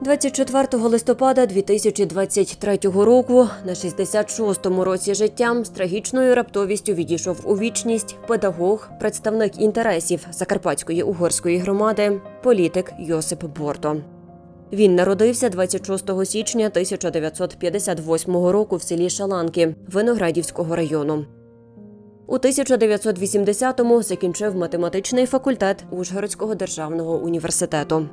24 листопада 2023 року, на 66-му році життя, з трагічною раптовістю відійшов у вічність педагог, представник інтересів Закарпатської угорської громади, політик Йосип Борто. Він народився 26 січня 1958 року в селі Шаланки Виноградівського району. У 1980-му закінчив математичний факультет Ужгородського державного університету.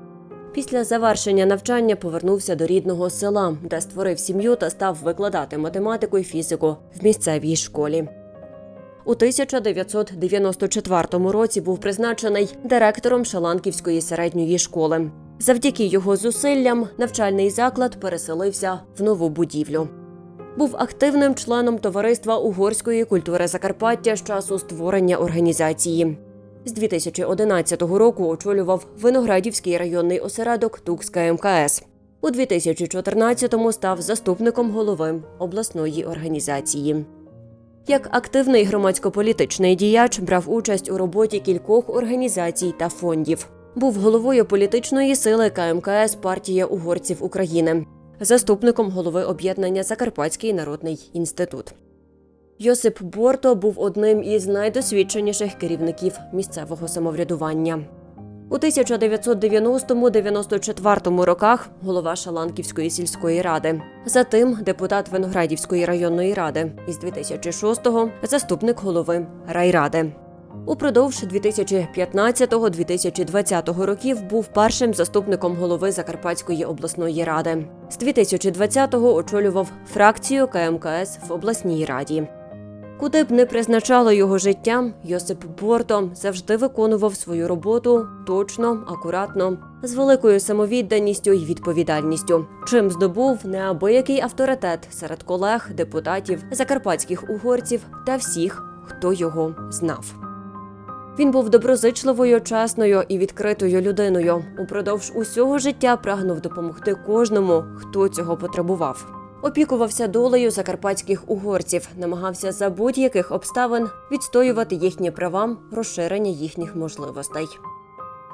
Після завершення навчання повернувся до рідного села, де створив сім'ю та став викладати математику і фізику в місцевій школі. У 1994 році був призначений директором Шаланківської середньої школи. Завдяки його зусиллям навчальний заклад переселився в нову будівлю. Був активним членом товариства угорської культури Закарпаття з часу створення організації. З 2011 року очолював Виноградівський районний осередок Тукська МКС. У 2014-му став заступником голови обласної організації. Як активний громадсько-політичний діяч брав участь у роботі кількох організацій та фондів. Був головою політичної сили КМКС партія угорців України, заступником голови об'єднання Закарпатський народний інститут. Йосип Борто був одним із найдосвідченіших керівників місцевого самоврядування. У 1990-94 роках голова Шаланківської сільської ради, затим депутат Виноградівської районної ради, із 2006-го заступник голови райради. Упродовж 2015-2020 років був першим заступником голови Закарпатської обласної ради. З 2020-го очолював фракцію КМКС в обласній раді. Куди б не призначало його життя, Йосип Борто завжди виконував свою роботу точно, акуратно, з великою самовідданістю і відповідальністю, чим здобув неабиякий авторитет серед колег, депутатів, закарпатських угорців та всіх, хто його знав. Він був доброзичливою, чесною і відкритою людиною. Упродовж усього життя прагнув допомогти кожному, хто цього потребував. Опікувався долею закарпатських угорців, намагався за будь-яких обставин відстоювати їхні права, розширення їхніх можливостей.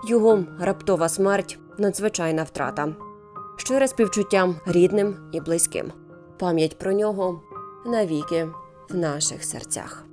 Його раптова смерть надзвичайна втрата. Щире співчуття рідним і близьким. Пам'ять про нього навіки в наших серцях.